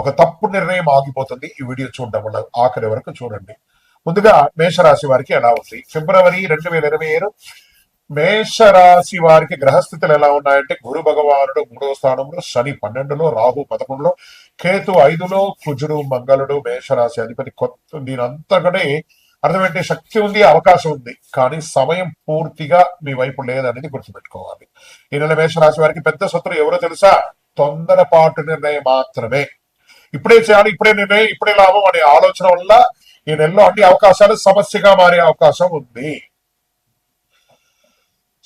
ఒక తప్పు నిర్ణయం ఆగిపోతుంది. ఈ వీడియో చూడడం వల్ల ఆఖరి వరకు చూడండి. ముందుగా మేషరాశి వారికి ఎలా ఉంది ఫిబ్రవరి రెండు వేల ఇరవై ఏడు మేషరాశి వారికి గ్రహస్థితులు ఎలా ఉన్నాయంటే గురు భగవానుడు మూడవ స్థానంలో శని పన్నెండులో రాహు పదకొండులో కేతు ఐదులో కుజుడు మంగళుడు మేషరాశి అధిపతి కొత్త దీనంతకనే అర్థమంటే శక్తి ఉంది అవకాశం ఉంది. కానీ సమయం పూర్తిగా మీ వైపు లేదనేది గుర్తుపెట్టుకోవాలి. ఈ నెల మేషరాశి వారికి పెద్ద శత్రువు ఎవరో తెలుసా? తొందరపాటు నిర్ణయం మాత్రమే. ఇప్పుడే చేయాలి ఇప్పుడే నిర్ణయం ఇప్పుడే లాభం అనే ఆలోచన వల్ల ఈ నెలలో అన్ని అవకాశాలు సమస్యగా మారే అవకాశం ఉంది.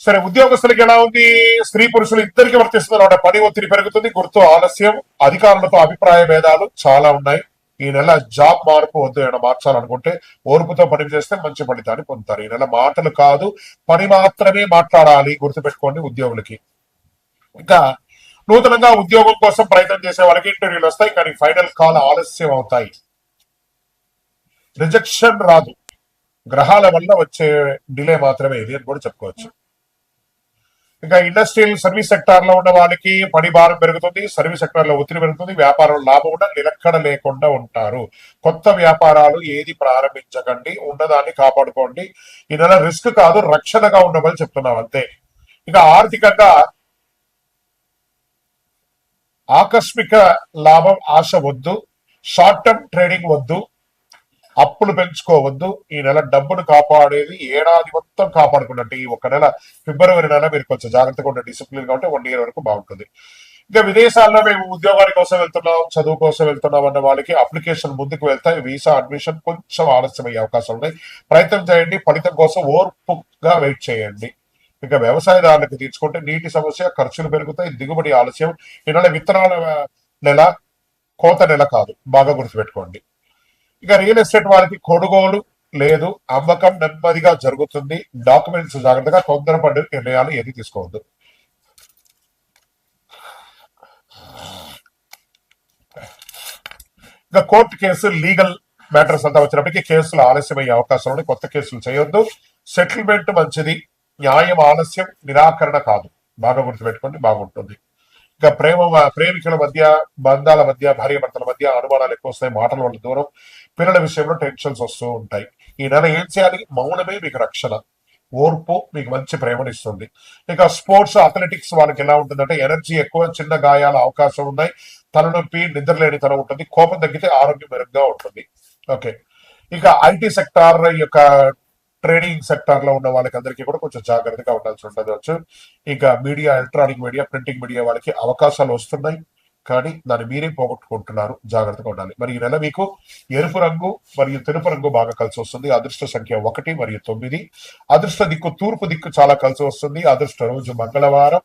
సరే ఉద్యోగస్తులకి ఎలా ఉంది? స్త్రీ పురుషులు ఇద్దరికి వర్తిస్తుంది అంటే పని ఒత్తిడి పెరుగుతుంది. గుర్తు ఆలస్యం అధికారులతో అభిప్రాయ భేదాలు చాలా ఉన్నాయి. ఈ నెల జాబ్ మార్పు వద్దు ఏమైనా మార్చాలనుకుంటే ఓర్పుతో పని చేస్తే మంచి ఫలితాన్ని పొందుతారు. ఈ నెల మాటలు కాదు పని మాత్రమే మాట్లాడాలి గుర్తుపెట్టుకోండి ఉద్యోగులకి. ఇంకా నూతనంగా ఉద్యోగం కోసం ప్రయత్నం చేసే వాళ్ళకి ఇంటర్వ్యూలు వస్తాయి కానీ ఫైనల్ కాల్ ఆలస్యం అవుతాయి. రిజెక్షన్ రాదు. గ్రహాల వల్ల వచ్చే డిలే మాత్రమే ఇది అని కూడా చెప్పుకోవచ్చు. ఇంకా ఇండస్ట్రియల్ సర్వీస్ సెక్టార్లో ఉన్న వాళ్ళకి పని భారం పెరుగుతుంది సర్వీస్ సెక్టార్లో ఒత్తిడి పెరుగుతుంది వ్యాపారం లాభం కూడా నిలక్కడ లేకుండా ఉంటారు. కొత్త వ్యాపారాలు ఏది ప్రారంభించకండి ఉన్నదాన్ని కాపాడుకోండి. ఈ నెల రిస్క్ కాదు రక్షణగా ఉండమని చెప్తున్నాం అంతే. ఇంకా ఆర్థికంగా ఆకస్మిక లాభం ఆశ వద్దు. షార్ట్ టర్మ్ ట్రేడింగ్ వద్దు. అప్పులు పెంచుకోవద్దు. ఈ నెల డబ్బును కాపాడేది ఏడాది మొత్తం కాపాడుకున్నట్టు ఈ ఒక నెల. ఫిబ్రవరి నెల మీరు కొంచెం జాగ్రత్తగా ఉండే డిసిప్లిన్ కాబట్టి వన్ ఇయర్ వరకు బాగుంటుంది. ఇంకా విదేశాల్లో మేము ఉద్యోగాల కోసం వెళ్తున్నాం చదువు కోసం వెళ్తున్నాం అన్న వాళ్ళకి అప్లికేషన్ ముందుకు వెళ్తాయి. వీసా అడ్మిషన్ కొంచెం ఆలస్యం అయ్యే అవకాశం ఉన్నాయి. ప్రయత్నం చేయండి. ఫలితం కోసం ఓర్పుగా వెయిట్ చేయండి. ఇంకా వ్యవసాయదారులకు తీసుకుంటే నీటి సమస్య ఖర్చులు పెరుగుతాయి దిగుబడి ఆలస్యం. ఈ విత్తనాల నెల కోత నెల కాదు. బాగా గుర్తుపెట్టుకోండి. ఇక రియల్ ఎస్టేట్ వారికి కొనుగోలు లేదు. అమ్మకం నెమ్మదిగా జరుగుతుంది. డాక్యుమెంట్స్ జాగ్రత్తగా తొందరపడి నిర్ణయాలు ఏది తీసుకోవద్దు. ఇంకా కోర్టు కేసు లీగల్ మ్యాటర్స్ అంతా వచ్చినప్పటికీ కేసులు ఆలస్యమయ్యే అవకాశం ఉంది. కొత్త కేసులు చేయొద్దు. సెటిల్మెంట్ మంచిది. న్యాయం ఆలస్యం నిరాకరణ కాదు. బాగా గుర్తుపెట్టుకోండి బాగుంటుంది. ఇంకా ప్రేమ ప్రేమికుల మధ్య బంధాల మధ్య భార్య భర్తల మధ్య అనుమానాలు ఎక్కువ వస్తాయి మాటల వల్ల దూరం. పిల్లల విషయంలో టెన్షన్స్ వస్తూ ఉంటాయి. ఈ నెల ఏం చేయాలి? మౌనమే మీకు రక్షణ. ఓర్పు మీకు మంచి ప్రేమనిస్తుంది. ఇక స్పోర్ట్స్ అథ్లెటిక్స్ వాళ్ళకి ఎలా ఉంటుందంటే ఎనర్జీ ఎక్కువ చిన్న గాయాల అవకాశం ఉన్నాయి. తలనొప్పి నిద్రలేని తన ఉంటుంది. కోపం తగ్గితే ఆరోగ్యం మెరుగ్గా ఉంటుంది. ఓకే. ఇక ఐటీ సెక్టార్ యొక్క ట్రేడింగ్ సెక్టార్లో ఉన్న వాళ్ళకి అందరికీ కూడా కొంచెం జాగ్రత్తగా ఉండాల్సి ఉండవచ్చు ఇంకా media electronic media printing media వాళ్ళకి అవకాశాలు వస్తున్నాయి. కానీ దాన్ని మీరే పోగొట్టుకుంటున్నారు. జాగ్రత్తగా ఉండాలి. మరి ఈ నెల మీకు ఎరుపు రంగు మరియు తెలుపు రంగు బాగా కలిసి వస్తుంది. అదృష్ట సంఖ్య ఒకటి మరియు తొమ్మిది. అదృష్ట దిక్కు తూర్పు దిక్కు చాలా కలిసి వస్తుంది. అదృష్ట రోజు మంగళవారం.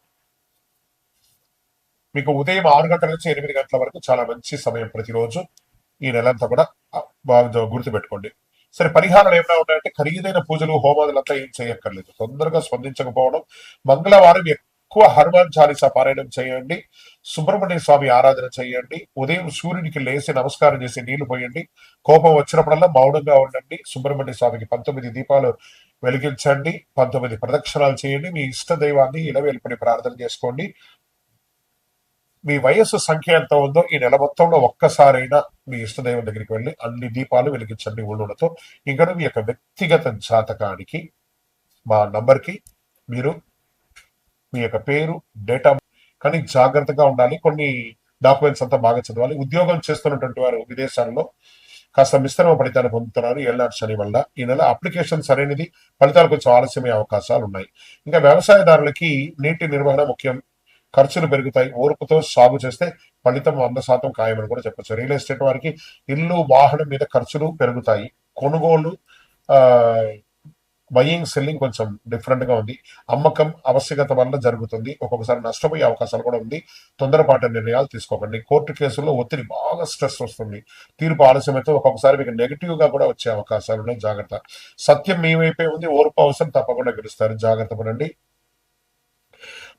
మీకు ఉదయం ఆరు గంటల నుంచి ఎనిమిది గంటల వరకు చాలా మంచి సమయం ప్రతిరోజు. ఈ నెలంతా కూడా బాగా గుర్తుపెట్టుకోండి. సరే పరిహారాలు ఏమైనా ఉన్నాయంటే ఖరీదైన పూజలు హోమాదులంతా ఏం చేయక్కర్లేదు. తొందరగా స్పందించకపోవడం. మంగళవారం ఎక్కువ హనుమాన్ చాలీసా పారాయణం చేయండి. సుబ్రహ్మణ్య స్వామి ఆరాధన చేయండి. ఉదయం సూర్యునికి లేచి నమస్కారం చేసి నీళ్ళు పోయండి. కోపం వచ్చినప్పుడల్లా మౌనంగా ఉండండి. సుబ్రహ్మణ్య స్వామికి పంతొమ్మిది దీపాలు వెలిగించండి. పంతొమ్మిది ప్రదక్షిణాలు చేయండి. మీ ఇష్ట దైవాన్ని ఇలవేల్పని ప్రార్థన చేసుకోండి. మీ వయస్సు సంఖ్య ఎంత ఉందో ఈ నెల మొత్తంలో ఒక్కసారైనా మీ ఇష్టదైవం దగ్గరికి వెళ్ళి అన్ని దీపాలు వెలిగించండి ఊళ్ళతో ఇంకా మీ యొక్క వ్యక్తిగత జాతకానికి మా నంబర్కి మీరు మీ యొక్క పేరు డేటా కానీ జాగ్రత్తగా ఉండాలి. కొన్ని డాక్యుమెంట్స్ అంతా బాగా చదవాలి. ఉద్యోగం చేస్తున్నటువంటి వారు విదేశాల్లో కాస్త మిశ్రమ ఫలితాలు పొందుతున్నారు ఏళ్ళనాటి శని వల్ల. ఈ నెల అప్లికేషన్ సరైనది. ఫలితాలు కొంచెం ఆలస్యమయ్యే అవకాశాలు ఉన్నాయి ఇంకా వ్యవసాయదారులకి నీటి నిర్వహణ ముఖ్యం. ఖర్చులు పెరుగుతాయి ఓర్పుతో సాగు చేస్తే ఫలితం వంద శాతం ఖాయమని కూడా చెప్పొచ్చు. రియల్ ఎస్టేట్ వారికి ఇల్లు వాహనం మీద ఖర్చులు పెరుగుతాయి. కొనుగోలు బయింగ్ సెల్లింగ్ కొంచెం డిఫరెంట్గా ఉంది. అమ్మకం ఆవశ్యకత వల్ల జరుగుతుంది. ఒక్కొక్కసారి నష్టపోయే అవకాశాలు కూడా ఉంది. తొందరపాటు నిర్ణయాలు తీసుకోకండి. కోర్టు కేసుల్లో ఒత్తిడి బాగా స్ట్రెస్ వస్తుంది. తీర్పు ఆలస్యమైతే ఒక్కొక్కసారి మీకు నెగిటివ్గా కూడా వచ్చే అవకాశాలు ఉన్నాయి. జాగ్రత్త. సత్యం మీ వైపే ఉంది. ఓర్పు అవసరం తప్పకుండా గెలుస్తారు. జాగ్రత్త పడండి.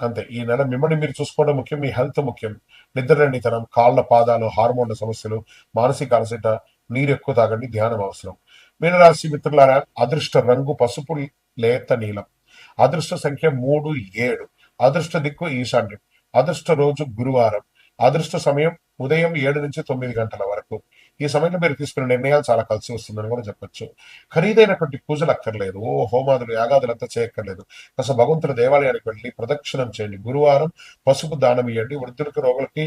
అంతే. ఈ నెల మిమ్మల్ని మీరు చూసుకోవడం ముఖ్యం మీ హెల్త్ ముఖ్యం. నిద్రలేనితనం కాళ్ళ పాదాలు హార్మోన్ల సమస్యలు మానసిక అలసట నీరు ఎక్కువ తాగండి ధ్యానం అవసరం. మీనరాశి మిత్రులారా అదృష్ట రంగు పసుపు లేత నీలం. అదృష్ట సంఖ్య మూడు ఏడు. అదృష్ట దిక్కు ఈశాన్యం. అదృష్ట రోజు గురువారం. అదృష్ట సమయం ఉదయం ఏడు నుంచి తొమ్మిది గంటల వరకు. ఈ సమయంలో మీరు తీసుకునే నిర్ణయాలు చాలా కలిసి వస్తుందని కూడా చెప్పొచ్చు. ఖరీదైనటువంటి పూజలు అక్కర్లేదు. ఓ హోమాదులు యాగాదులు అంతా చేయక్కర్లేదు. కాస్త భగవంతుడి దేవాలయానికి వెళ్ళి ప్రదక్షిణం చేయండి. గురువారం పసుపు దానం ఇవ్వండి వృద్ధులకు రోగులకి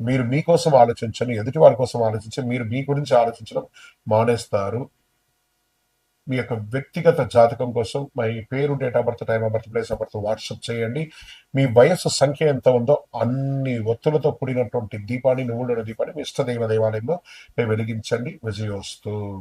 మీరు మీకోసం ఆలోచించండి ఎదుటి వారి కోసం ఆలోచించి మీరు మీ గురించి ఆలోచించడం మానేస్తారు. మీ యొక్క వ్యక్తిగత జాతకం కోసం మీ పేరు date of birth time of birth place of birth WhatsApp చేయండి. మీ వయస్సు సంఖ్య ఎంత ఉందో అన్ని ఒత్తులతో కూడినటువంటి దీపాన్ని నువ్వుల దీపాన్ని మీ ఇష్టదైవ దేవాలయంలో వెలిగించండి. విజయోస్తు.